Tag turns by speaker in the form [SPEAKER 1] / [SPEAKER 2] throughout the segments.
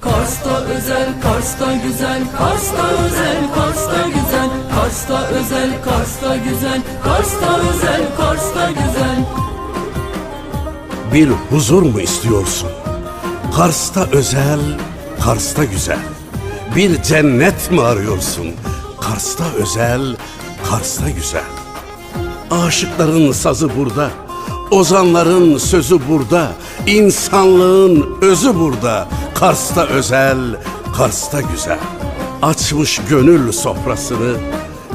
[SPEAKER 1] Kars'ta özel, Kars'ta güzel, Kars'ta özel, Kars'ta güzel, Kars'ta özel, Kars'ta güzel, Kars'ta özel, Kars'ta güzel.
[SPEAKER 2] Bir huzur mu istiyorsun? Kars'ta özel, Kars'ta güzel. Bir cennet mi arıyorsun? Kars'ta özel, Kars'ta güzel. Aşıkların sazı burada, ozanların sözü burada, insanlığın özü burada. Kars'ta özel, Kars'ta güzel. Açmış gönül sofrasını,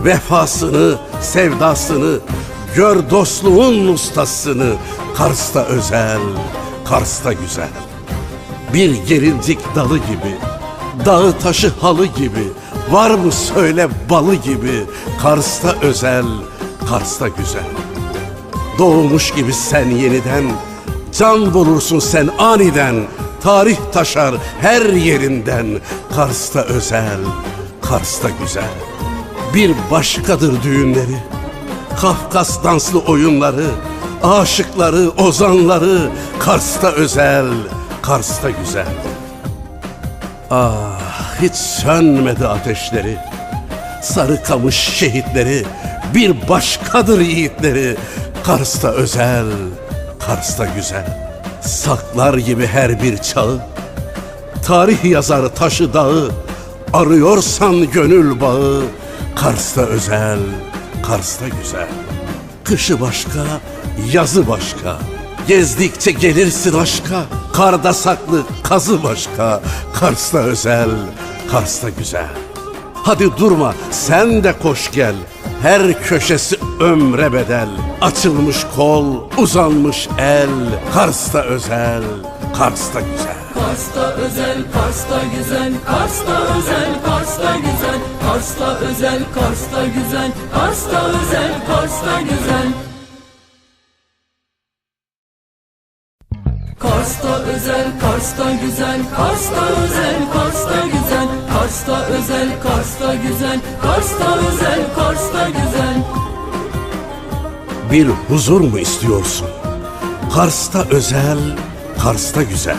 [SPEAKER 2] vefasını, sevdasını, gör dostluğun ustasını. Kars'ta özel, Kars'ta güzel. Bir gerincik dalı gibi, dağı taşı halı gibi, var mı söyle balı gibi, Kars'ta özel, Kars'ta güzel. Doğmuş gibi sen yeniden, can bulursun sen aniden, tarih taşar her yerinden, Kars'ta özel, Kars'ta güzel. Bir başkadır düğünleri, Kafkas danslı oyunları, aşıkları, ozanları, Kars'ta özel, Kars'ta güzel. Ah hiç sönmedi ateşleri, sarı kamış şehitleri, bir başkadır yiğitleri, Kars'ta özel, Kars'ta güzel. Saklar gibi her bir çağı, tarih yazar taşı dağı, arıyorsan gönül bağı, Kars'ta özel, Kars'ta güzel. Kışı başka, yazı başka. Gezdikçe gelirsin aşka. Karda saklı kazı başka. Kars'ta özel, Kars'ta güzel. Hadi durma sen de koş gel. Her köşesi ömre bedel. Açılmış kol, uzanmış el. Kars'ta özel, Kars'ta güzel.
[SPEAKER 1] Kars'ta özel, Kars'ta güzel, Kars'ta özel, Kars'ta güzel, Kars'ta özel, Kars'ta güzel, Kars'ta özel, Kars'ta güzel. Kars'ta özel, Kars'ta güzel, Kars'ta özel, Kars'ta güzel, Kars'ta özel, Kars'ta güzel, Kars'ta özel, Kars'ta güzel.
[SPEAKER 2] Bir huzur mu istiyorsun? Kars'ta özel, Kars'ta güzel.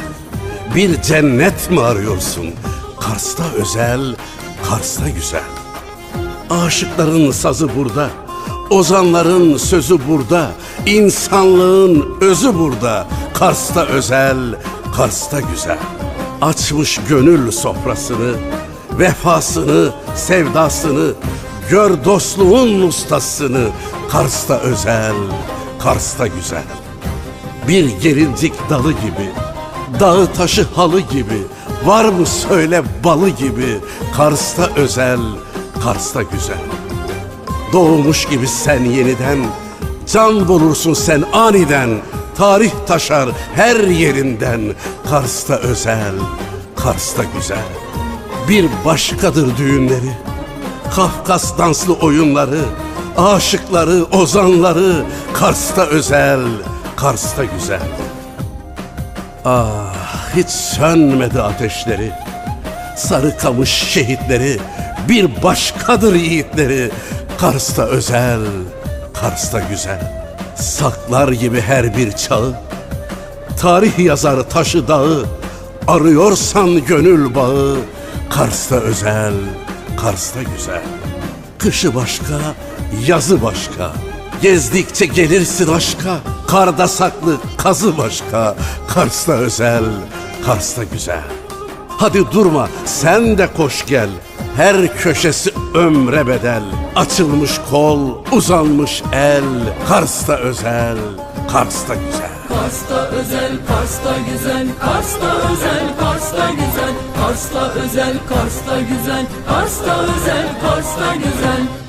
[SPEAKER 2] Bir cennet mi arıyorsun? Kars'ta özel, Kars'ta güzel. Aşıkların sazı burada, ozanların sözü burada, insanlığın özü burada. Kars'ta özel, Kars'ta güzel. Açmış gönül sofrasını, vefasını, sevdasını, gör dostluğun ustasını. Kars'ta özel, Kars'ta güzel. Bir gerincik dalı gibi, dağı taşı halı gibi, var mı söyle balı gibi, Kars'ta özel, Kars'ta güzel. Doğmuş gibi sen yeniden, can bulursun sen aniden, tarih taşar her yerinden, Kars'ta özel, Kars'ta güzel. Bir başkadır düğünleri, Kafkas danslı oyunları, aşıkları, ozanları, Kars'ta özel, Kars'ta güzel. Ah hiç sönmedi ateşleri, sarı kamış şehitleri, bir başkadır yiğitleri, Kars'ta özel, Kars'ta güzel. Saklar gibi her bir çağı, tarih yazar taşı dağı, arıyorsan gönül bağı, Kars'ta özel, Kars'ta güzel. Kışı başka, yazı başka. Gezdikçe gelirsin aşka. Karda saklı kazı başka. Kars'ta özel, Kars'ta güzel. Hadi durma sen de koş gel. Her köşesi ömre bedel. Açılmış kol, uzanmış el. Kars'ta özel, Kars'ta güzel.
[SPEAKER 1] Kars'ta özel, Kars'ta güzel, Kars'ta özel, Kars'ta güzel, Kars'ta özel, Kars'ta güzel, Kars'ta özel, Kars'ta güzel.